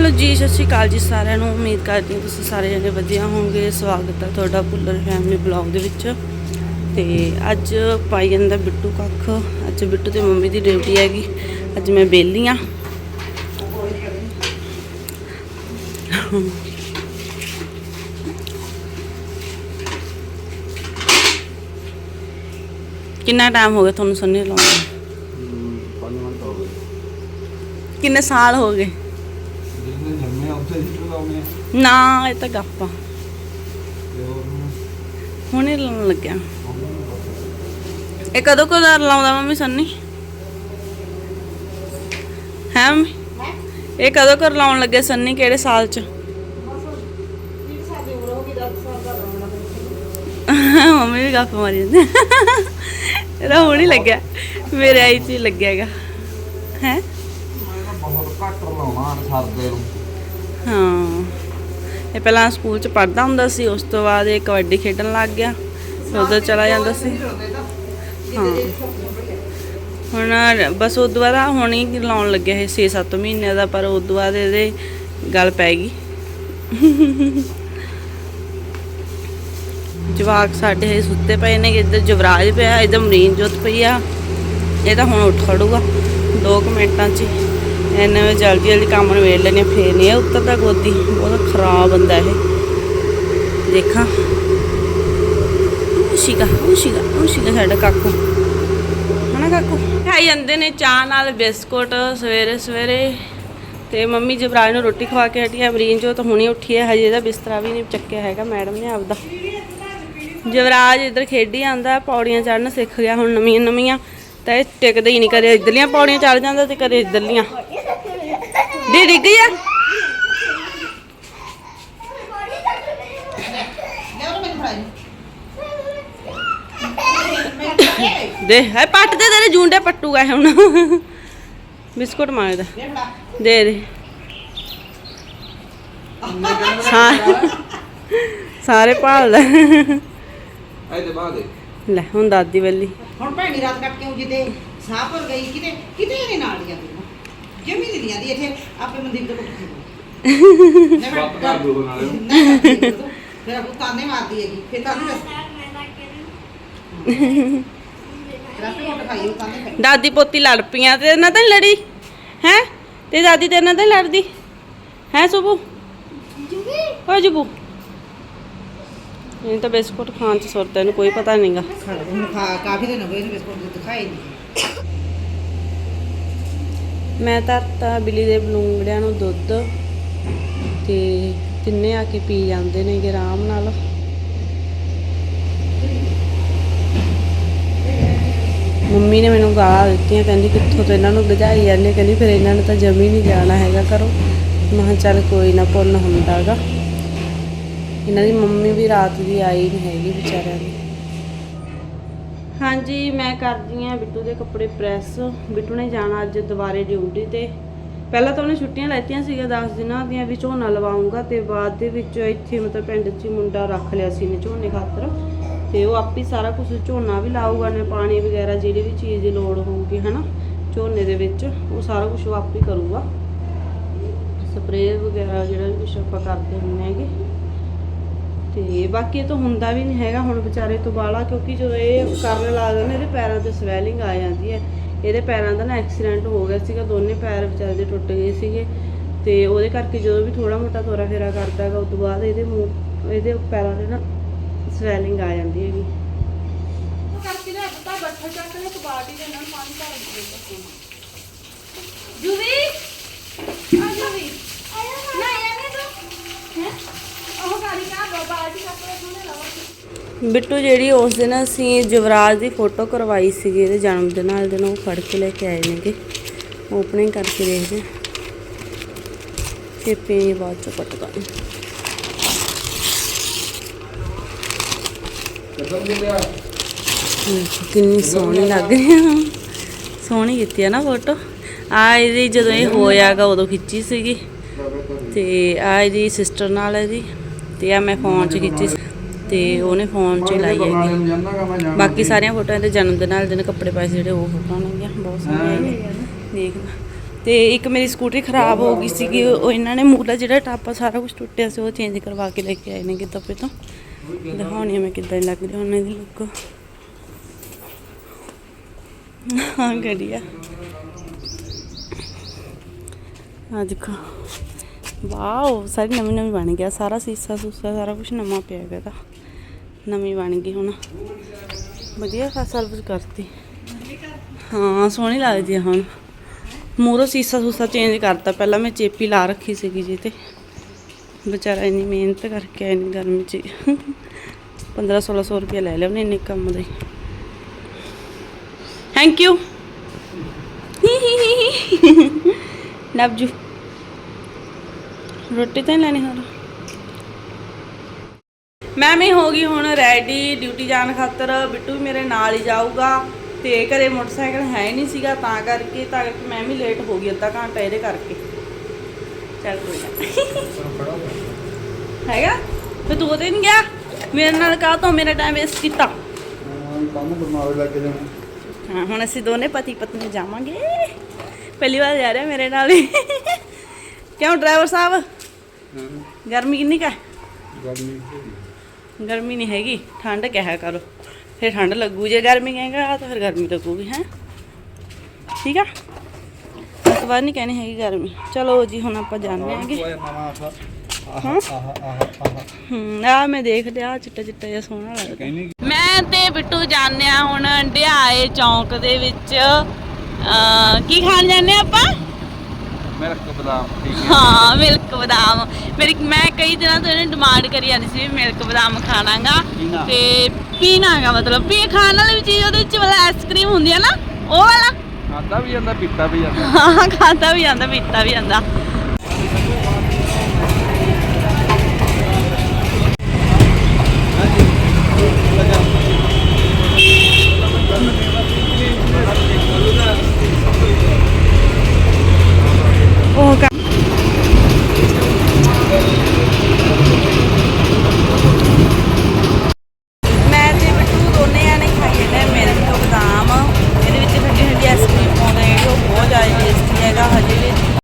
Hello ਜੀ ਸਤਿ ਸ਼੍ਰੀ ਅਕਾਲ ਜੀ ਸਾਰਿਆਂ ਨੂੰ। ਉਮੀਦ ਕਰਦੀ ਹਾਂ ਤੁਸੀਂ ਸਾਰੇ ਜਣੇ ਵਧੀਆ ਹੋਵੋਗੇ। ਸਵਾਗਤ ਹੈ ਤੁਹਾਡਾ ਪੁੱਲਰ ਫੈਮਿਲੀ ਬਲੌਗ ਦੇ ਵਿੱਚ। ਤੇ ਅੱਜ ਪਾਈ ਜਾਂਦਾ ਬਿੱਟੂ ਕੱਖ। ਅੱਜ ਬਿੱਟੂ ਤੇ ਮੰਮੀ ਦੀ ਡਿਊਟੀ ਹੈਗੀ। ਅੱਜ ਮੈਂ ਵਿਹਲੀ ਹਾਂ ਕਿੰਨਾ ਟਾਈਮ ਹੋ ਗਿਆ ਤੁਹਾਨੂੰ ਹੋ ਗਏ। ਕਿੰਨੇ ਸਾਲ ਹੋ ਗਏ? ਲਾਉਣੇ ਨਾ ਇਹ ਤਾਂ ਗੱਪਾ ਹੁਣੇ? ਲਾਉਣ ਲੱਗਿਆ। ਇਹ ਕਦੋਂ ਕਦੋਂ ਲਾਉਂਦਾ ਮੰਮੀ ਸੰਨੀ? ਹੈ ਇਹ ਕਦੋਂ ਕਰ ਲਾਉਣ ਲੱਗੇ ਸੰਨੀ ਕਿਹੜੇ ਸਾਲ ਚ? ਮੰਮੀ ਵੀ ਗੱਪ ਮਾਰੀ ਜਾਂਦੇ ਇਹਦਾ ਹੁਣ ਹੀ ਲੱਗਿਆ। ਮੇਰੇ ਆਈ ਚ ਲੱਗਿਆਗਾ ਹੈ? ਮੈਂ ਤਾਂ ਬਹੁਤ ਘੱਟ ਲਾਉਣਾ ਸਰਦੇ ਨੂੰ। ਹਾਂ। ਇਹ ਪਹਿਲਾਂ ਸਕੂਲ ਚ ਪੜ੍ਹਦਾ ਹੁੰਦਾ ਸੀ ਉਸ ਤੋਂ ਬਾਅਦ ਇਹ ਕਬੱਡੀ ਖੇਡਣ ਲੱਗ ਗਿਆ। ਉਧਰ ਚਲਾ ਜਾਂਦਾ ਸੀ। ਹਾਂ। ਹੁਣ ਬਸ ਉਹ ਦੁਬਾਰਾ ਹੁਣ ਹੀ ਲਾਉਣ ਲੱਗਿਆ ਇਹ 6-7 ਮਹੀਨੇ ਦਾ ਪਰ ਉਸ ਤੋਂ ਬਾਅਦ ਇਹਦੇ ਗੱਲ ਪੈ ਗਈ। ਜਵਾਕ ਸਾਡੇ ਸੁੱਤੇ ਪਏ ਨੇ ਇੱਧਰ ਜਵਰਾਜ ਪਿਆ ਇੱਧਰ ਮਰੀਨ ਜੋਤ ਪਈ ਆ। ਇਹ ਤਾਂ ਹੁਣ ਉੱਠ ਖੜੂਗਾ 2 ਮਿੰਟਾਂ 'ਚ ਹੀ। ਇਹਨੇ ਜਲਦੀ ਜਲਦੀ ਕੰਮ ਨੂੰ ਵੇੜ ਲੈਣੇ ਫੇਰ ਨਹੀਂ, ਇਹ ਉੱਤਰਦਾ ਗੋਦੀ ਬਹੁਤ ਖਰਾਬ ਬੰਦਾ ਇਹ। ਦੇਖਾਂ। ਉਸ਼ੀਗਾ ਉਸ਼ੀਗਾ ਉਸ਼ੀਗਾ ਸਾਡਾ ਕਾਕੂ। ਹਨਾ ਕਾਕੂ? ਖਾਈ ਜਾਂਦੇ ਨੇ ਚਾਹ ਨਾਲ ਬਿਸਕੁਟ ਸਵੇਰੇ ਸਵੇਰੇ। ਤੇ ਮੰਮੀ ਜਬਰਾਜ ਨੂੰ ਰੋਟੀ ਖਵਾ ਕੇ ਹਟੀ ਆ ਬਰੀਨ ਜੋ ਤਾਂ ਹੁਣੇ ਉੱਠੀ ਹੈ ਹਜੇ ਇਹਦਾ ਬਿਸਤਰਾ ਵੀ ਨਹੀਂ ਚੱਕਿਆ ਹੈਗਾ, ਮੈਡਮ ਨੇ ਆਪਦਾ। ਜਵਰਾਜ ਇੱਧਰ ਖੇਡੀ ਆਂਦਾ ਪੌੜੀਆਂ ਚੜਨ ਸਿੱਖ ਗਿਆ, ਹੁਣ ਨਵੀਆਂ ਨਵੀਆਂ। ਤਾਂ ਇਹ ਟਿਕਦਾ ਹੀ ਨਹੀਂ, ਕਦੇ ਇੱਧਰਲੀਆਂ ਪੌੜੀਆਂ ਚੜ ਜਾਂਦਾ ਤੇ ਕਦੇ ਇੱਧਰਲੀਆਂ। ਦੀ ਡਿੱਗ ਗਈ ਦੇ ਹੈ ਪੱਟ ਦੇ ਤੇਰੇ ਜੂੰਡੇ ਪੱਟੂਗਾ ਹੁਣ। ਬਿਸਕੁਟ ਮੰਗਦਾ ਦੇ। ਦੇ ਸਾਰੇ ਸਾਰੇ ਭਾਲਦਾ। ਐ ਤੇ ਬਾਅਦ ਲੈ, ਹੁਣ ਦਾਦੀ ਵੱਲੀ। ਹੁਣ ਭੈਣੀ ਰਾਤ ਕੱਟ ਕੇ ਉਹ ਜਿੱਦੇ ਸਾਹਪੁਰ ਗਈ, ਕਿਤੇ ਕਿਤੇ ਨਹੀਂ ਨਾਲ ਜਾਂਦੀ। ਜਮੀ ਨਹੀਂ ਜਾਂਦੀ ਇੱਥੇ ਆਪੇ ਮਨਦੀਪ ਦੇ ਕੋਲ ਨਹੀਂ ਬਾਪ ਕਰ ਦੋ ਨਾਲੇ। ਨਹੀਂ ਫਿਰ ਆਪੂ ਤਾਨੇ ਮਾਰਦੀ ਹੈਗੀ ਫਿਰ ਤਾਨੂੰ ਰਾਤੀ ਕੋਟ ਖਾਈ ਉਹ ਤਾਨੇ ਖਾਈ। ਦਾਦੀ ਪੋਤੀ ਲੜ ਪਈਆਂ ਤੇ ਇਹਨਾਂ ਤਾਂ ਲੜੀ ਹੈ? ਤੇ ਦਾਦੀ ਤੇ ਇਹਨਾਂ ਤਾਂ ਲੜਦੀ ਹੈ ਸੁਬੂ? ਓ ਜੁਬੂ। ਇਹ ਤਾਂ ਬਿਸਕੁਟ ਖਾਣ ਚ ਸੁਰਤ ਇਹਨੂੰ ਕੋਈ ਪਤਾ ਨਹੀਂਗਾ ਕਾਫੀ ਦਿਨ ਹੋ ਗਏ ਇਹਨੂੰ ਬਿਸਕੁਟ ਦਿੱਤੇ ਖਾਏ ਨਹੀਂ ਮੈਂ ਧਰਤਾ ਬਿੱਲੀ ਦੇ ਬਲੂੰਗੜਿਆਂ ਨੂੰ ਦੁੱਧ ਤੇ ਤਿੰਨੇ ਆ ਕੇ ਪੀ ਜਾਂਦੇ ਨੇਗੇ ਆਰਾਮ ਨਾਲ। ਮੰਮੀ ਨੇ ਮੈਨੂੰ ਗਾਲਾਂ ਦਿੱਤੀਆਂ, ਕਹਿੰਦੀ ਕਿੱਥੋਂ ਤੋਂ ਇਹਨਾਂ ਨੂੰ ਗਜਾਈ ਜਾਂਦੇ, ਕਹਿੰਦੀ ਫਿਰ ਇਹਨਾਂ ਨੇ ਤਾਂ ਜਮੀ ਨਹੀਂ ਜਾਣਾ ਹੈਗਾ ਕਰੋ ਮੈਂ ਕਿਹਾ ਚੱਲ ਕੋਈ ਨਾ ਪੁੰਨ ਹੁੰਦਾਗਾ ਇਹਨਾਂ ਦੀ ਮੰਮੀ ਵੀ ਰਾਤ ਦੀ ਆਈ ਨਹੀਂ ਹੈਗੀ ਵਿਚਾਰਿਆਂ ਦੀ। ਹਾਂਜੀ, ਮੈਂ ਕਰਦੀ ਆ ਬਿੱਟੂ ਦੇ ਕੱਪੜੇ ਪ੍ਰੈਸ। ਬਿੱਟੂ ਨੇ ਜਾਣਾ ਅੱਜ ਦੁਬਾਰੇ ਡਿਊਟੀ ਤੇ। ਪਹਿਲਾਂ ਤਾਂ ਉਹਨੇ ਛੁੱਟੀਆਂ ਲੈਤੀਆਂ ਸੀਗਾ 10 ਦਿਨਾਂ ਦੀਆਂ ਵੀ ਝੋਨਾ ਲਵਾਉਂਗਾ ਤੇ ਬਾਅਦ ਦੇ ਵਿੱਚ ਇੱਥੇ ਮਤਲਬ ਪਿੰਡ 'ਚ ਮੁੰਡਾ ਰੱਖ ਲਿਆ ਸੀ ਨੇ ਝੋਨੇ ਖਾਤਰ। ਤੇ ਉਹ ਆਪੇ ਸਾਰਾ ਕੁਝ ਝੋਨਾ ਵੀ ਲਾਊਗਾ ਨੇ ਪਾਣੀ ਵਗੈਰਾ ਜਿਹੜੀ ਵੀ ਚੀਜ਼ ਦੀ ਲੋੜ ਹੋਊਗੀ, ਹਨਾ, ਝੋਨੇ ਦੇ ਵਿੱਚ, ਉਹ ਸਾਰਾ ਕੁਝ ਉਹ ਆਪੇ ਕਰੂਗਾ। ਸਪਰੇਅ ਵਗੈਰਾ ਜਿਹੜਾ ਵੀ ਕੁਛ ਆਪਾਂ ਕਰਦੇ ਹੁੰਦੇ ਹੈਗੇ। ਤੇ ਬਾਕੀ ਇਹ ਤਾਂ ਹੁੰਦਾ ਵੀ ਨਹੀਂ ਹੈਗਾ ਹੁਣ ਵਿਚਾਰੇ ਤੋਂ ਬਾਲਾ ਕਿਉਂਕਿ ਜਦੋਂ ਇਹ ਕਰਨ ਲੱਗਦਾ ਨਾ ਇਹਦੇ ਪੈਰਾਂ ਤੇ ਸਵੈਲਿੰਗ ਆ ਜਾਂਦੀ ਹੈ। ਇਹਦੇ ਪੈਰਾਂ ਦਾ ਨਾ ਐਕਸੀਡੈਂਟ ਹੋ ਗਿਆ ਸੀਗਾ ਦੋਨੇ ਪੈਰ ਵਿਚਾਰੇ ਦੇ ਟੁੱਟ ਗਏ ਸੀਗੇ। ਤੇ ਉਹਦੇ ਕਰਕੇ ਜਦੋਂ ਵੀ ਥੋੜਾ ਮੋਟਾ ਤੋਰਾ ਫੇਰਾ ਕਰਦਾ ਹੈਗਾ ਉਸ ਤੋਂ ਬਾਅਦ ਇਹਦੇ ਮੂੰਹ ਇਹਦੇ ਪੈਰਾਂ ਤੇ ਨਾ ਸਵੈਲਿੰਗ ਆ ਜਾਂਦੀ ਹੈਗੀ। ਕਰਕੇ ਬਤਾ ਬੱਠਾ ਚੱਕ ਲੈ ਇੱਕ ਬਾਲਟੀ ਦੇ ਨਾਲ ਪਾਣੀ ਭਰ ਦੇ ਜੁਵੀ ਆ ਜੁਵੀ ਨਾ ਇਹਨੇ ਤੂੰ ਹੈ ਉਹ ਗਾੜੀ ਕਾ ਬਾਲਟੀ ਚੱਕ ਲੈ ਥੋੜੇ ਲਵਾ ਬਿੱਟੂ ਜਿਹੜੀ ਉਸ ਦਿਨ ਅਸੀਂ ਜਵਰਾਜ ਦੀ ਫੋਟੋ ਕਰਵਾਈ ਸੀਗੀ ਇਹਦੇ ਜਨਮ ਦਿਨ ਵਾਲੇ ਦਿਨ ਉਹ ਫੜ ਕੇ ਲੈ ਕੇ ਆਏ ਨੇਗੇ। ਓਪਨਿੰਗ ਕਰਕੇ ਦੇਖਦੇ ਤੇ ਪੇ ਬਾਅਦ ਚ ਦੇਖੋ ਕਿੰਨੀ ਸੋਹਣੀ ਲੱਗ ਰਹੀ ਆ। ਸੋਹਣੀ ਕੀਤੀ ਆ ਨਾ ਫੋਟੋ। ਆ ਇਹਦੀ ਜਦੋਂ ਇਹ ਹੋਇਆਗਾ ਉਦੋਂ ਖਿੱਚੀ ਸੀਗੀ। ਤੇ ਆ ਇਹਦੀ ਸਿਸਟਰ ਨਾਲ ਇਹਦੀ। ਤੇ ਆ ਮੈਂ ਫੋਨ 'ਚ ਖਿੱਚੀ ਤੇ ਉਹਨੇ ਫੋਨ 'ਚ ਲਾਈ ਹੈਗੀ। ਬਾਕੀ ਸਾਰੀਆਂ ਫੋਟੋਆਂ ਇਹਦੇ ਜਨਮ ਦਿਨ ਵਾਲੇ ਦਿਨ ਕੱਪੜੇ ਪਾਏ ਸੀ ਜਿਹੜੇ ਉਹ ਫੋਟੋਆਂ ਨੇਗੀਆਂ ਬਹੁਤ ਸੋਹਣੀਆਂ ਨੇ। ਦੇਖ ਤੇ ਇੱਕ ਮੇਰੀ ਸਕੂਟਰੀ ਖਰਾਬ ਹੋ ਗਈ ਸੀਗੀ ਉਹ ਇਹਨਾਂ ਨੇ ਮੂਲਾ ਜਿਹੜਾ ਟਾਪਾ ਸਾਰਾ ਕੁਝ ਟੁੱਟਿਆ ਸੀ ਉਹ ਚੇਂਜ ਕਰਵਾ ਕੇ ਲੈ ਕੇ ਆਏ ਨੇ ਕਿਤੋਂ ਤੋਂ। ਦਿਖਾਉਣੀ ਮੈਂ ਕਿੱਦਾਂ ਲੱਗਦੀ ਉਹਨਾਂ ਦੀ ਲੁੱਕ ਹਾਂ ਗੜੀਆ ਆ ਦੇਖੋ। ਵਾਓ ਸਾਰੀ ਨਵੀਂ ਨਵੀਂ ਬਣ ਗਿਆ ਸਾਰਾ ਸੀਸਾ ਸੂਸਾ ਸਾਰਾ ਕੁਝ ਨਵਾਂ ਪਿਆ ਤਾਂ ਨਵੀਂ ਬਣ ਗਈ ਹੁਣ। ਵਧੀਆ ਖਾਸਾ ਸਰਵਿਸ ਕਰਤੀ। ਹਾਂ, ਸੋਹਣੀ ਲੱਗਦੀ ਆ ਹੁਣ। ਮੂਰੋ ਸੀਸਾ ਸੂਸਾ ਚੇਂਜ ਕਰਤਾ। ਪਹਿਲਾਂ ਮੈਂ ਚੇਪੀ ਲਾ ਰੱਖੀ ਸੀਗੀ ਜੀ ਤੇ। ਵਿਚਾਰਾ ਇੰਨੀ ਮਿਹਨਤ ਕਰਕੇ ਆਇਆ, ਇੰਨੀ ਗਰਮੀ 'ਚ। 15 1600 ਰੁਪਏ ਲੈ ਲਿਆ ਉਹਨੇ ਇੰਨੇ ਕੰਮ ਦੇ। ਥੈਂਕ ਯੂ ਨਬਜੂ ਰੋਟੀ ਤਾਂ ਨੀ ਲੈਣੀ ਹੋਰ? ਮੈਂ ਵੀ ਹੋ ਗਈ ਹੁਣ ਰੈਡੀ ਡਿਊਟੀ ਜਾਣ ਖਾਤਰ। ਬਿੱਟੂ ਵੀ ਮੇਰੇ ਨਾਲ ਹੀ ਜਾਊਗਾ ਤੇ ਘਰੇ ਮੋਟਰਸਾਈਕਲ ਹੈ ਹੀ ਨਹੀਂ ਸੀਗਾ ਤਾਂ ਕਰਕੇ ਤਾਂ ਕਰਕੇ ਮੈਂ ਵੀ ਲੇਟ ਹੋ ਗਈ ਅੱਧਾ ਘੰਟਾ ਇਹਦੇ ਕਰਕੇ। ਚੱਲ ਕੋਈ ਨਾ। ਹੈਗਾ? ਤੇ ਤੂੰ ਉਹਦੇ ਨਹੀਂ ਗਿਆ? ਮੇਰੇ ਨਾਲ ਕਾਹ ਤੋਂ ਮੇਰਾ ਟਾਈਮ ਵੇਸਟ ਕੀਤਾ? ਕੰਮ ਬਰਮਾਵੇ ਲੱਗ ਜਾਣਾ ਹਾਂ ਹੁਣ ਅਸੀਂ ਦੋਨੇ ਪਤੀ ਪਤਨੀ ਜਾਵਾਂਗੇ। ਪਹਿਲੀ ਵਾਰ ਜਾ ਰਹੇ ਮੇਰੇ ਨਾਲ ਹੀ ਕਿਉਂ ਡਰਾਈਵਰ ਸਾਹਿਬ? ਗਰਮੀ ਕਿੰਨੀ ਕਾ ਗਰਮੀ ਗਰਮੀ ਨਹੀਂ ਹੈਗੀ ਠੰਡ ਕਹਿਆ ਕਰੋ। ਫਿਰ ਠੰਡ ਲੱਗੂ ਜੇ ਗਰਮੀ ਕਹੇਗਾ ਤਾਂ ਫਿਰ ਗਰਮੀ ਲੱਗੂਗੀ ਹੈ। ਠੀਕ ਆ? ਇਸ ਵਾਰ ਨਹੀਂ ਕਹਿਣੀ ਹੈਗੀ ਗਰਮੀ। ਚਲੋ ਜੀ ਹੁਣ ਆਪਾਂ ਜਾਂਦੇ ਆਂਗੇ ਕੋਈ ਨਵਾਂ ਆਹ ਹਾਂ? ਆਹ ਆਹ ਆਹ। ਹੂੰ ਆ ਮੈਂ ਦੇਖ ਲਿਆ ਚਿੱਟਾ ਚਿੱਟਾ ਜਿਹਾ ਸੋਹਣਾ ਲੱਗਦਾ। ਮੈਂ ਤੇ ਬਿੱਟੂ ਜਾਂਦੇ ਆ ਹੁਣ ਢਿਆਏ ਚੌਂਕ ਦੇ ਵਿੱਚ। ਕੀ ਖਾਣ ਜਾਂਦੇ ਆ ਆਪਾਂ? ਮੈਂ ਰੱਖ ਬਦਾਮ ਠੀਕ ਹਾਂ। ਮਿਲਕ ਬਦਾਮ। ਮੇਰੀ ਮੈਂ ਕਈ ਦਿਨਾਂ ਤੋਂ ਇਹਨੇ ਡਿਮਾਂਡ ਕਰੀ ਜਾਂਦੀ ਸੀ ਵੀ ਮਿਲਕ ਬਦਾਮ ਖਾਣਾਗਾ। ਪੀਣਾ। ਤੇ ਪੀਣਾਗਾ ਮਤਲਬ ਪੀ ਖਾਣ ਵਾਲੀ ਵੀ ਚੀਜ਼ ਉਹਦੇ ਵਿੱਚ ਵਾਲਾ ਆਈਸਕ੍ਰੀਮ ਹੁੰਦੀ ਆ ਨਾ ਉਹ ਵਾਲਾ। ਖਾਦਾ ਵੀ ਜਾਂਦਾ ਪੀਤਾ ਵੀ ਜਾਂਦਾ। ਹਾਂ ਖਾਦਾ ਵੀ ਜਾਂਦਾ ਪੀਤਾ ਵੀ ਜਾਂਦਾ।